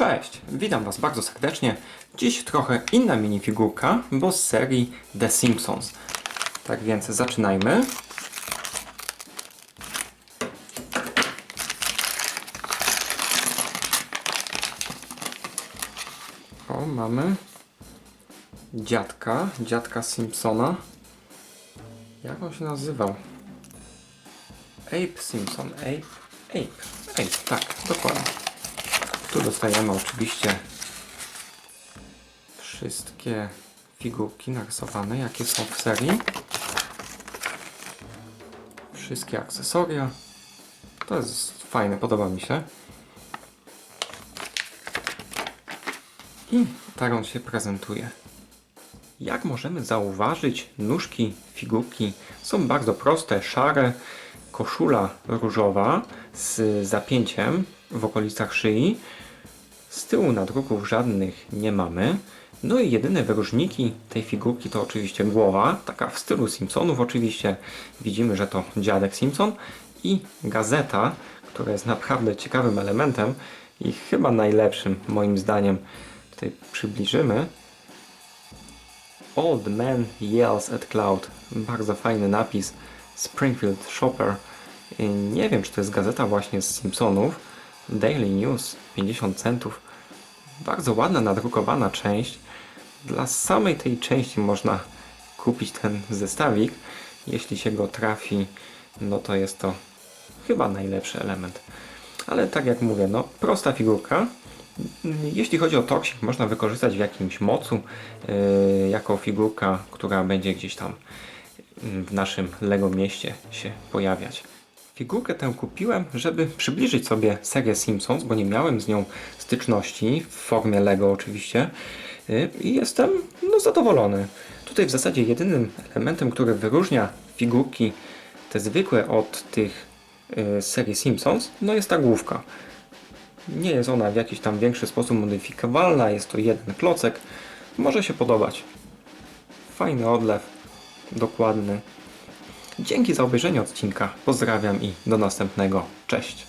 Cześć, witam Was bardzo serdecznie. Dziś trochę inna minifigurka, bo z serii The Simpsons. Tak więc zaczynajmy. O, mamy dziadka, dziadka Simpsona. Jak on się nazywał? Ape Simpson, Ape, Ape, Ape, tak, dokładnie. Tu dostajemy oczywiście wszystkie figurki narysowane, jakie są w serii. Wszystkie akcesoria. To jest fajne, podoba mi się. I tak on się prezentuje. Jak możemy zauważyć, nóżki figurki są bardzo proste, szare, koszula różowa z zapięciem w okolicach szyi. Z tyłu nadruków żadnych nie mamy. No i jedyne wyróżniki tej figurki to oczywiście głowa, taka w stylu Simpsonów oczywiście. Widzimy, że to dziadek Simpson i gazeta, która jest naprawdę ciekawym elementem i chyba najlepszym moim zdaniem. Tutaj przybliżymy. Old Man Yells at Cloud. Bardzo fajny napis. Springfield Shopper. Nie wiem, czy to jest gazeta właśnie z Simpsonów. Daily News 50 centów. Bardzo ładna, nadrukowana część. Dla samej tej części można kupić ten zestawik. Jeśli się go trafi, no to jest to chyba najlepszy element. Ale tak jak mówię, no prosta figurka. Jeśli chodzi o toksik, można wykorzystać w jakimś mocu yy, jako figurka, która będzie gdzieś tam w naszym Lego mieście się pojawiać. Figurkę tę kupiłem, żeby przybliżyć sobie serię Simpsons, bo nie miałem z nią styczności, w formie Lego oczywiście. Yy, I jestem no, zadowolony. Tutaj w zasadzie jedynym elementem, który wyróżnia figurki te zwykłe od tych yy, serii Simpsons, no jest ta główka. Nie jest ona w jakiś tam większy sposób modyfikowalna, jest to jeden klocek. Może się podobać. Fajny odlew, dokładny. Dzięki za obejrzenie odcinka. Pozdrawiam i do następnego. Cześć.